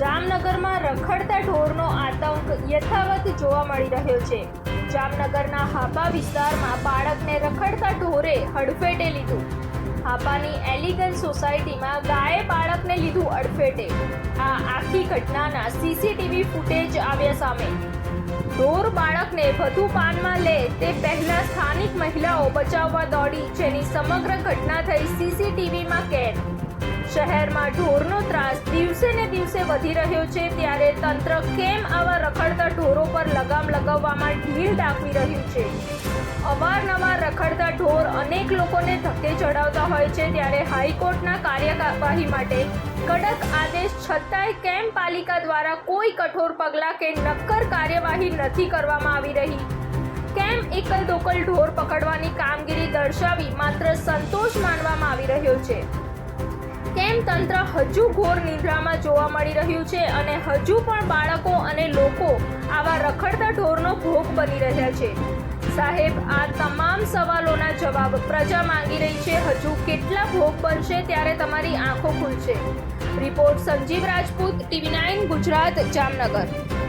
જામનગરમાં રખડતા ઢોરનો આતંક યથાવત જોવા મળી રહ્યો છે. જામનગરના હાપા વિસ્તારમાં બાળકને રખડતા ઢોરે હડફેટે લીધું. હાપાની એલિગન્સ સોસાયટીમાં ગાયે બાળકને લીધું અડફેટે. આ આખી ઘટનાના સીસીટીવી ફૂટેજ આવ્યા સામે. ઢોર બાળકને વધુ પાનમાં લે તે પહેલા સ્થાનિક મહિલાઓ બચાવવા દોડી, જેની સમગ્ર ઘટના થઈ સીસીટીવીમાં કેદ. શહેરમાં ઢોરનો ત્રાસ દિવસે ને દિવસે વધી રહ્યો છે, ત્યારે તંત્ર કેમ આવા રખડતા ઢોરો પર લગામ લગાવવામાં ઢીલ દાખવી રહ્યું છે? અવારનવાર રખડતા ઢોર અનેક લોકોને ધક્કે ચડાવતા હોય છે, ત્યારે હાઈકોર્ટના કાર્યવાહી માટે કડક આદેશ છતાંય કેમ પાલિકા દ્વારા કોઈ કઠોર પગલાં કે નક્કર કાર્યવાહી નથી કરવામાં આવી રહી? કેમ એકલ દોકલ ઢોર પકડવાની કામગીરી દર્શાવી માત્ર સંતોષ માનવામાં આવી રહ્યો છે? કેમ તંત્ર હજુ ઘોર નિદ્રામાં જોવા મળી રહ્યું છે અને હજુ પણ બાળકો અને લોકો આવા રખડતા ઢોરનો ભોગ બની રહ્યા છે. સાહેબ, આ તમામ સવાલોના જવાબ પ્રજા માંગી રહી છે. હજુ કેટલા ભોગ બનશે ત્યારે તમારી આંખો ખુલશે. Report Sanjeev Rajput, TV nine, Gujarat, Jamnagar.